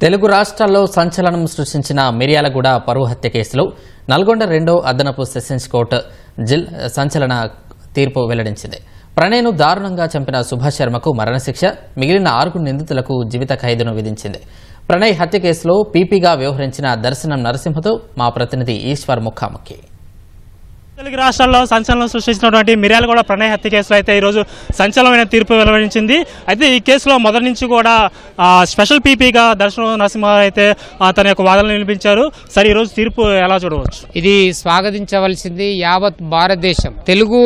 తెలుగు రాష్ట్రాల్లో సంచలనం సృష్టించిన మిర్యాలగూడ పరువు హత్య కేసులో నల్గొండ రెండో అదనపు సెషన్స్ కోర్టు జిల్ సంచలన తీర్పు వెల్లడించింది. ప్రణయ్ను దారుణంగా చంపిన సుభాష్ శర్మకు మరణశిక్ష మిగిలిన ఆరుగురు నిందితులకు జీవిత ఖైదును విధించింది. ప్రణయ్ హత్య కేసులో పీపీగా వ్యవహరించిన దర్శనం నరసింహతో మా ప్రతినిధి ఈశ్వర్ ముఖాముఖి. తెలుగు రాష్ట్రాల్లో సంచలనం సృష్టించినటువంటి మిర్యాలగూడ ప్రణయ హత్య కేసులో అయితే ఈరోజు సంచలనమైన తీర్పు వెలువరించింది అయితే ఈ కేసులో మొదటి నుంచి కూడా స్పెషల్ పీపీగా దర్శనం నరసింహారావు అయితే తన యొక్క వాదనలు వినిపించారు. సరే ఈరోజు తీర్పు ఎలా చూడవచ్చు? ఇది స్వాగతించవలసింది యావత్ భారతదేశం. తెలుగు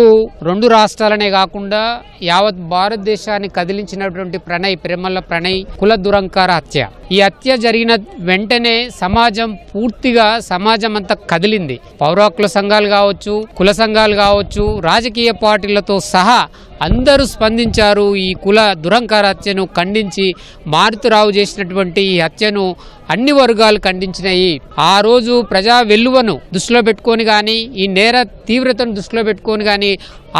రెండు రాష్ట్రాలనే కాకుండా యావత్ భారతదేశాన్ని కదిలించినటువంటి ప్రణయ్ ప్రేమల ప్రణయ్ కుల దురంకార హత్య. ఈ హత్య జరిగిన వెంటనే సమాజం పూర్తిగా సమాజం అంతా కదిలింది. పౌరాకుల సంఘాలు కావచ్చు కుల సంఘాలు కావచ్చు రాజకీయ పార్టీలతో సహా అందరూ స్పందించారు ఈ కుల దురంకార హత్యను ఖండించి మారుతురావు చేసినటువంటి ఈ హత్యను అన్ని వర్గాలు ఖండించినాయి. ఆ రోజు ప్రజా వెల్లువను దృష్టిలో పెట్టుకొని కానీ ఈ నేర తీవ్రతను దృష్టిలో పెట్టుకొని కానీ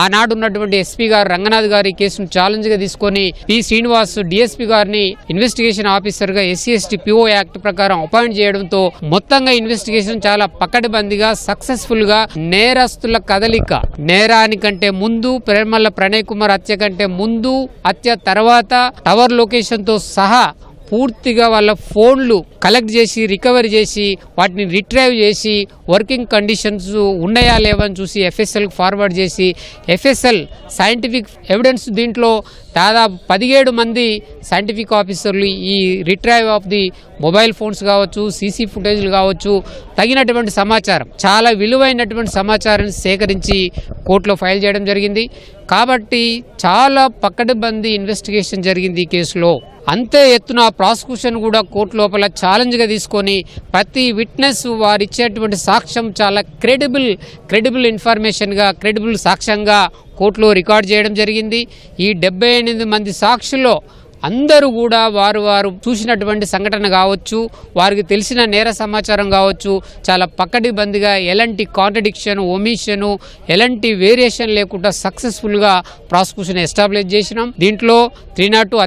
ఆనాడు ఉన్నటువంటి ఎస్పీ గారు రంగనాథ్ గారి కేసును ఛాలెంజ్గా తీసుకొని పి. శ్రీనివాస్ డిఎస్పీ గారిని ఇన్వెస్టిగేషన్ ఆఫీసర్గా ఎస్సీ ఎస్టీ పిఓ యాక్ట్ ప్రకారం అపాయింట్ చేయడంతో మొత్తంగా ఇన్వెస్టిగేషన్ చాలా పకడ్బందీగా సక్సెస్ఫుల్గా నేరస్తుల కదలిక నేరానికంటే ముందు ప్రేమల ప్రణయ్ కుమార్ హత్య కంటే ముందు హత్య తర్వాత టవర్ లొకేషన్తో సహా పూర్తిగా వాళ్ళ ఫోన్లు కలెక్ట్ చేసి రికవరీ చేసి వాటిని రిట్రైవ్ చేసి వర్కింగ్ కండిషన్స్ ఉన్నాయా లేవని చూసి ఎఫ్ఎస్ఎల్కి ఫార్వర్డ్ చేసి ఎఫ్ఎస్ఎల్ సైంటిఫిక్ ఎవిడెన్స్ దీంట్లో దాదాపు పదిహేడు మంది సైంటిఫిక్ ఆఫీసర్లు ఈ retrieve of the mobile phones కావచ్చు సీసీ ఫుటేజ్లు కావచ్చు తగినటువంటి సమాచారం చాలా విలువైనటువంటి సమాచారాన్ని సేకరించి కోర్టులో ఫైల్ చేయడం జరిగింది. కాబట్టి చాలా పక్కడబంది ఇన్వెస్టిగేషన్ జరిగింది ఈ కేసులో. అంతే ఎత్తున ప్రాసిక్యూషన్ కూడా కోర్టు లోపల ఛాలెంజ్గా తీసుకొని ప్రతి విట్నెస్ వారు ఇచ్చేటువంటి సాక్ష్యం చాలా క్రెడిబుల్ క్రెడిబుల్ ఇన్ఫర్మేషన్గా క్రెడిబుల్ సాక్ష్యంగా కోర్టులో రికార్డ్ చేయడం జరిగింది. ఈ డెబ్బై ఎనిమిది మంది సాక్షుల్లో అందరూ కూడా వారు వారు చూసినటువంటి సంఘటన కావచ్చు వారికి తెలిసిన నేర సమాచారం కావచ్చు చాలా పక్కటి బందిగా ఎలాంటి కాంట్రడిక్షన్ ఒమిషను ఎలాంటి వేరియేషన్ లేకుండా సక్సెస్ఫుల్గా ప్రాసిక్యూషన్ ఎస్టాబ్లిష్ చేసినాం. దీంట్లో త్రీ నాట్ టూ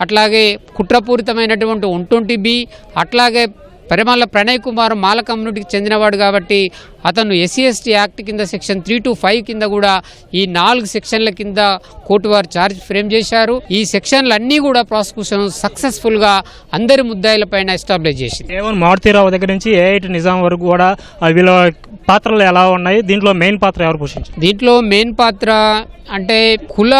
అట్లాగే కుట్రపూరితమైనటువంటి ఒంటొంటి బి అట్లాగే పరిమళ ప్రణయ్ కుమార్ మాల కమ్యూనిటీకి చెందినవాడు కాబట్టి అతను ఎస్సీ ఎస్టీ యాక్ట్ కింద సెక్షన్ త్రీ టు ఫైవ్ కింద కూడా ఈ నాలుగు సెక్షన్ల కింద కోర్టు వారు ఛార్జ్ ఫ్రేమ్ చేశారు. ఈ సెక్షన్లు అన్నీ కూడా ప్రాసిక్యూషన్ సక్సెస్ఫుల్గా అందరి ముద్దాయిల పైన ఎస్టాబ్లిష్ చేసింది. ఏవన్ మారుతీరావు దగ్గర నుంచి ఏ ఐటి నిజాం వరకు కూడా వీళ్ళ పాత్రలు ఎలా ఉన్నాయి? దీంట్లో మెయిన్ పాత్ర ఎవరు పోషించారు? దీంట్లో మెయిన్ పాత్ర అంటే కుల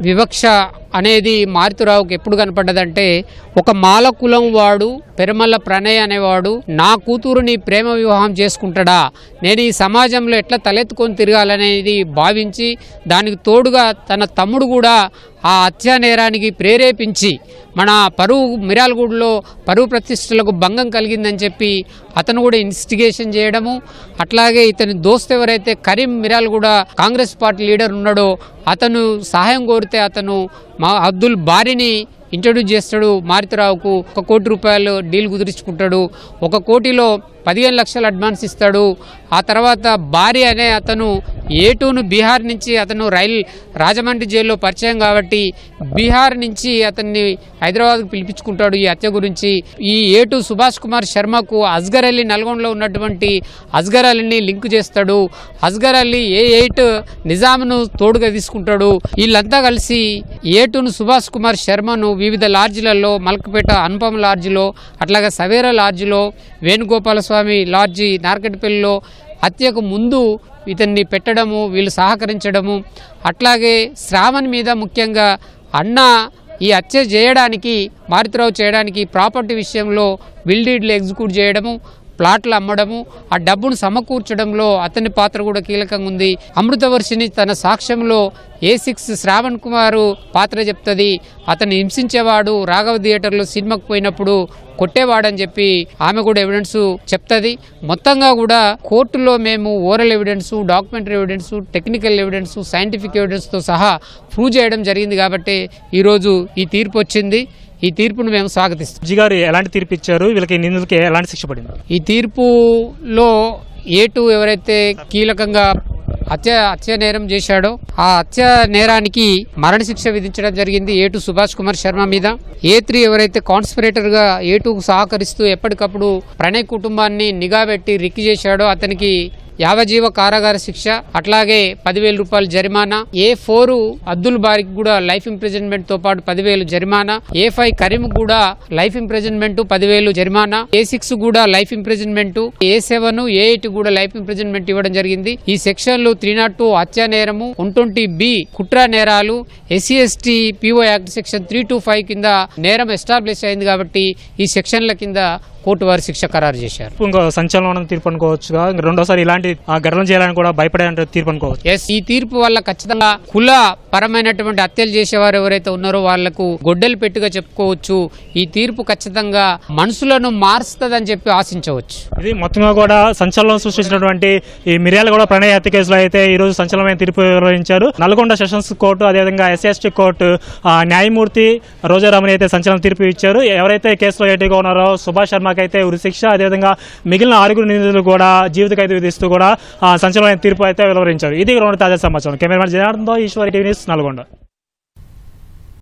వివక్ష అనేది మారుతురావుకి ఎప్పుడు కనపడ్డదంటే ఒక మాల కులం వాడు పెరమల్ల ప్రణయ్ అనేవాడు నా కూతురుని ప్రేమ వివాహం చేసుకుంటాడా? నేను ఈ సమాజంలో ఎట్లా తలెత్తుకొని తిరగాలనేది భావించి దానికి తోడుగా తన తమ్ముడు కూడా ఆ హత్యా నేరానికి ప్రేరేపించి మన పరువు మిరాలగూడలో పరువు ప్రతిష్టలకు భంగం కలిగిందని చెప్పి అతను కూడా ఇన్వెస్టిగేషన్ చేయడము అట్లాగే ఇతని దోస్త్ ఎవరైతే కరీం మిరాల్ కూడా కాంగ్రెస్ పార్టీ లీడర్ ఉన్నాడో అతను సహాయం కోరితే అతను మా అబ్దుల్ బారిని ఇంట్రడ్యూస్ చేస్తాడు. మారుతిరావుకు ఒక కోటి రూపాయలు డీల్ కుదిరించుకుంటాడు. ఒక కోటిలో పదిహేను లక్షలు అడ్వాన్స్ ఇస్తాడు. ఆ తర్వాత భార్య అనే అతను ఏటూను బీహార్ నుంచి అతను రైల్ రాజమండ్రి జైల్లో పరిచయం కాబట్టి బీహార్ నుంచి అతన్ని హైదరాబాద్కు పిలిపించుకుంటాడు ఈ హత్య గురించి. ఈ ఏటు సుభాష్ కుమార్ శర్మకు అస్గర్ అలీ నల్గొండలో ఉన్నటువంటి అస్గర్ అలీని లింక్ చేస్తాడు. అస్గర్ అలీ ఏ ఎయిట్ నిజాంను తోడుగా తీసుకుంటాడు. వీళ్ళంతా కలిసి ఏటును సుభాష్ కుమార్ శర్మను వివిధ లాడ్జిలలో మలకపేట అనుపమ లాడ్జిలో అట్లాగే సవేరా లాడ్జిలో వేణుగోపాలస్వామి లాడ్జి నార్కెట్పల్లిలో హత్యకు ముందు ఇతన్ని పెట్టడము వీళ్ళు సహకరించడము. అట్లాగే శ్రావణ్ మీద ముఖ్యంగా అన్నా ఈ హత్య చేయడానికి మారుతిరావు చేయడానికి ప్రాపర్టీ విషయంలో విల్డీడ్లు ఎగ్జిక్యూట్ చేయడము ప్లాట్లు అమ్మడము ఆ డబ్బును సమకూర్చడంలో అతని పాత్ర కూడా కీలకంగా ఉంది. అమృతవర్షిని తన సాక్ష్యంలో ఏ సిక్స్ శ్రావణ్ కుమారు పాత్ర చెప్తుంది. అతను హింసించేవాడు రాఘవ థియేటర్లో సినిమాకు పోయినప్పుడు కొట్టేవాడని చెప్పి ఆమె కూడా ఎవిడెన్స్ చెప్తుంది. మొత్తంగా కూడా కోర్టులో మేము oral evidence documentary evidence technical evidence scientific ఎవిడెన్స్తో సహా ప్రూవ్ చేయడం జరిగింది కాబట్టి ఈరోజు ఈ తీర్పు వచ్చింది. ఈ తీర్పును మేము స్వాగతిస్తాం. జడ్జి గారు ఎలాంటి తీర్పు ఇచ్చారు? వీళ్ళకి నిందితులకి ఎలాంటి శిక్ష పడింది? ఈ తీర్పులో ఏటు ఎవరైతే కీలకంగా హత్య హత్య నేరం చేశాడో ఆ హత్య నేరానికి మరణశిక్ష విధించడం జరిగింది ఏ టూ సుభాష్ కుమార్ శర్మ మీద. ఏ త్రీ ఎవరైతే కాన్స్పిరేటర్గా ఏ టూ సహకరిస్తూ ఎప్పటికప్పుడు ప్రణయ్ కుటుంబాన్ని నిఘా పెట్టి రిక్కి చేశాడో అతనికి యావజీవ కారాగార శిక్ష అట్లాగే పదివేల రూపాయలు జరిమానా ఏ ఫోర్ అబ్దుల్ బారికి కూడా లైఫ్ ఇంప్రిజన్మెంట్తో పాటు పదివేలు జరిమానా ఏ ఫైవ్ కరీం కూడా లైఫ్ ఇంప్రిజన్మెంట్ పదివేలు జరిమానా ఏ సిక్స్ కూడా life imprisonment A seven A eight కూడా లైఫ్ ఇంప్రిజన్మెంట్ ఇవ్వడం జరిగింది. ఈ సెక్షన్లు త్రీ నాట్ టూ హత్యా నేరము వన్ ట్వంటీ బి కుట్ర నేరాలు SC ST PO act section three two five కింద నేరం ఎస్టాబ్లిష్ అయింది కాబట్టి ఈ సెక్షన్ల కింద కోర్టు వారు శిక్ష ఖరారు చేశారు. ఇంకో సంచలనం తీర్పు అనుకోవచ్చుగా. రెండోసారి ఇలాంటి ఆ, ఘటనలు చేయాలని కూడా భయపడే తీర్పు అనుకోవచ్చు. ఎస్ ఈ తీర్పు వల్ల ఖచ్చితంగా కుల పరమైనటువంటి హత్యలు చేసేవారు ఎవరైతే ఉన్నారో వాళ్ళకు గొడ్డలు పెట్టుగా చెప్పుకోవచ్చు. ఈ తీర్పు ఖచ్చితంగా మనుషులను మారుస్తుందని చెప్పి ఆశించవచ్చు. ఇది మొత్తంగా కూడా సంచలనం సృష్టించినటువంటి ఈ మిర్యాల కూడా ప్రణయ హత్య కేసులో అయితే ఈ రోజు సంచలనమైన తీర్పు నిర్వహించారు నల్గొండ సెషన్స్ కోర్టు అదేవిధంగా ఎస్ఎస్టీ కోర్టు న్యాయమూర్తి రోజారామని అయితే సంచలన తీర్పు ఇచ్చారు. ఎవరైతే కేసులో ఏటీగా ఉన్నారో సుభాష్ శర్మకి అయితే ఉరి శిక్ష అదేవిధంగా మిగిలిన ఆరుగురు నిందితులు కూడా జీవిత ఖైదు విధిస్తూ కూడా ఆ, సంచలనమైన తీర్పు అయితే వెలువరించారు. ఇది రెండు తాజా సమాచారం. కెమెరామెన్ జనార్దన్తో ఈశ్వరి టీవీ న్యూస్ నల్గొండ.